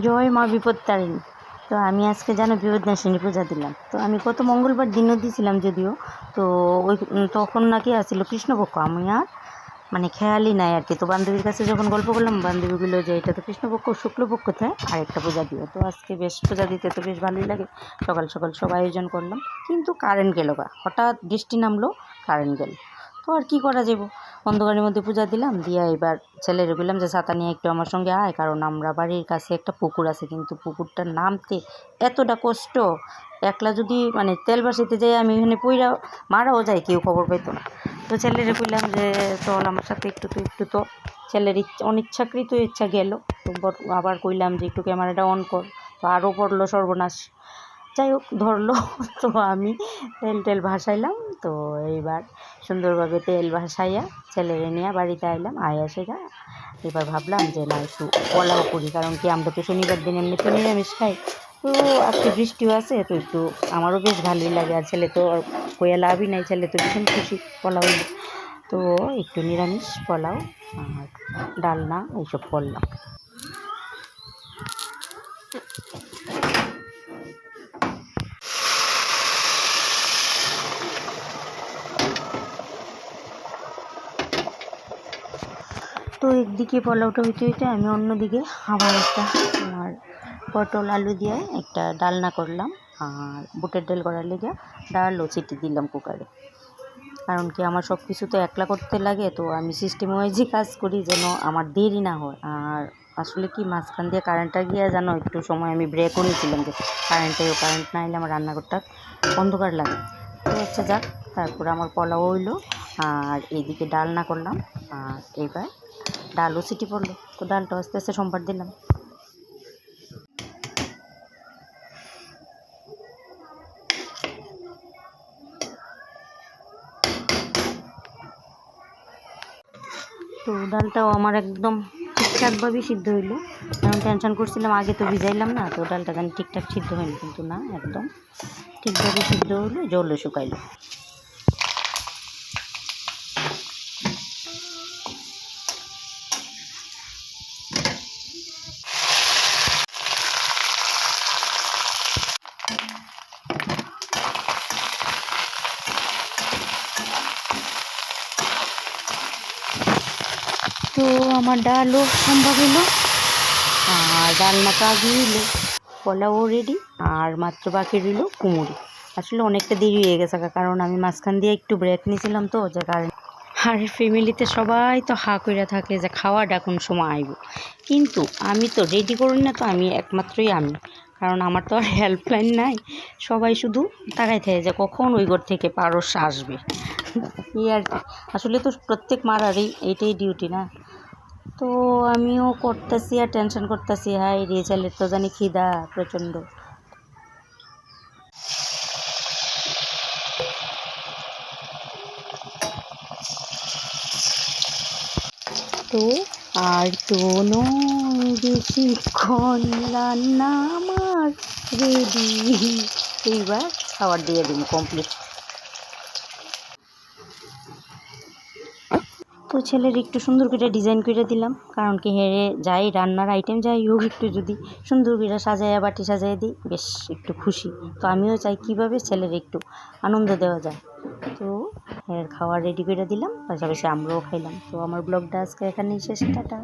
জয় মা বিপদ তারিণী তো আমি আজকে জানো বিপদনাশিনী পূজা দিলাম। তো আমি গত মঙ্গলবার দিনও দিয়েছিলাম যদিও, তো ওই তখন নাকি আসছিল কৃষ্ণপক্ষ। আমি আর মানে খেয়ালই নাই আর কি। তো বান্ধবীর কাছে যখন গল্প করলাম বান্ধবীগুলো যে, এটা তো কৃষ্ণপক্ষ, শুক্লপক্ষ থেকে আরেকটা পূজা দিও। তো আজকে বেশ পূজা দিতে তো বেশ ভালোই লাগে। সকাল সকাল সব আয়োজন করলাম। কিন্তু কারেন্ট গেল হঠাৎ বৃষ্টি নামলো কারেন্ট গেল। তো আর কি করা যাব অন্ধকারের মধ্যে পূজা দিলাম, দিয়ে এবার ছেলেরে বললাম যে ছাতা নিয়ে একটু আমার সঙ্গে আয়, কারণ আমরা বাড়ির কাছে একটা পুকুর আছে, কিন্তু পুকুরটার নামতে এতটা কষ্ট। একলা যদি মানে তেল বাসিতে যাই, আমি এখানে পইরা মারাও যায় কেউ খবর পাইতো না। তো ছেলেরে বললাম যে, চল আমার সাথে একটু তো একটু তো। ছেলের ইচ্ছা, অনিচ্ছাকৃত ইচ্ছা গেল। তো আবার কইলাম যে, একটু ক্যামেরাটা অন কর। তো আরও পড়ল সর্বনাশ। যাই হোক ধরলো। তো আমি তেল টেল ভাসাইলাম। তো এইবার সুন্দরভাবে তেল ভাসাইয়া ছেলেরে নিয়ে বাড়িতে আইলাম। আয়া সেটা। এবার ভাবলাম যে, না, একটু পোলাও করি। কারণ কি, আমরা তো শনিবার দিন এমনি এমনিতে নিরামিষ খাই। তো আজকে বৃষ্টিও আছে, তো একটু আমারও বেশ ভালোই লাগে। আর ছেলে তো কইয়া লাভই নাই। ছেলে তো ভীষণ খুশি পোলাও। তো একটু নিরামিষ পোলাও আর ডালনা, এইসব করলাম। তো একদিকে পোলাওটা হইতে হইতে আমি অন্যদিকে আবার একটা আমার পটল আলু দিয়ে একটা ডালনা করলাম আর বুটের ডাল করার লেগে ডালও চিটি দিলাম কুকারে। কারণ কি আমার সব কিছু তো একলা করতে লাগে, তো আমি সিস্টেম ওয়াইজই কাজ করি যেন আমার দেরি না হয়। আর আসলে কি মাঝখান দিয়ে কারেন্টটা গিয়ে জানো একটু সময় আমি ব্রেকও নিয়েছিলাম যে কারেন্টে কারেন্ট না এলে আমার রান্নাঘরটা অন্ধকার লাগে। তো আচ্ছা যাক, তারপরে আমার পোলাও হইল আর এইদিকে ডালনা করলাম। আর এবার ডালও সিটি পড়ল। তো ডালটা আস্তে আস্তে সম্বার দিলাম। তো ডালটাও আমার একদম ঠিকঠাকভাবেই সিদ্ধ হইল। কারণ টেনশন করছিলাম, আগে তো ভিজাইলাম না, তো ডালটা জানি ঠিকঠাক সিদ্ধ হয়নি, কিন্তু না, একদম ঠিকভাবে সিদ্ধ হইল, জলও শুকাইলো। তো আমার ডালও সম্ভব হলো। আর রান্না কাজ হইল পোলাও রেডি আর মাত্র বাকি রইল কুমুরি আসলে অনেকটা দেরি হয়ে গেছে কারণ আমি মাঝখান দিয়ে একটু ব্রেক নিয়েছিলাম তো যে কারণে। আর ফ্যামিলিতে সবাই তো হা কইরা থাকে যে খাওয়াটা কোন সময় আইব। কিন্তু আমি তো রেডি করি না তো আমি একমাত্রই আমি, কারণ আমার তো আর হেল্পলাইন নাই। সবাই শুধু তাকাই থাকে যে কখন ওই ঘর থেকে পারস আসবে। এই আর আসলে তো প্রত্যেক মারারই এইটাই ডিউটি না? তো আমিও করতেছি আর টেনশন করতেছি। হাই রে ছেলের তো জানি খিদা প্রচণ্ড। তো আর তো নয় বেশিক্ষণ রান্না আমার রেডি এইবার খাবার দিয়ে দিন কমপ্লিট তো ছেলের একটু সুন্দর করে ডিজাইন করে দিলাম। কারণ কি হেরে যাই, রান্নার আইটেম যাই হোক একটু যদি সুন্দর করে সাজাইয়া, বাটি সাজাইয়া দিই, বেশ একটু খুশি। তো আমিও চাই কীভাবে ছেলের একটু আনন্দ দেওয়া যায়। তো এর খাওয়া রেডি করে দিলাম, পাশাপাশি আমরাও খাইলাম। তো আমার ব্লগটা আজকে এখানেই শেষ, টাটা।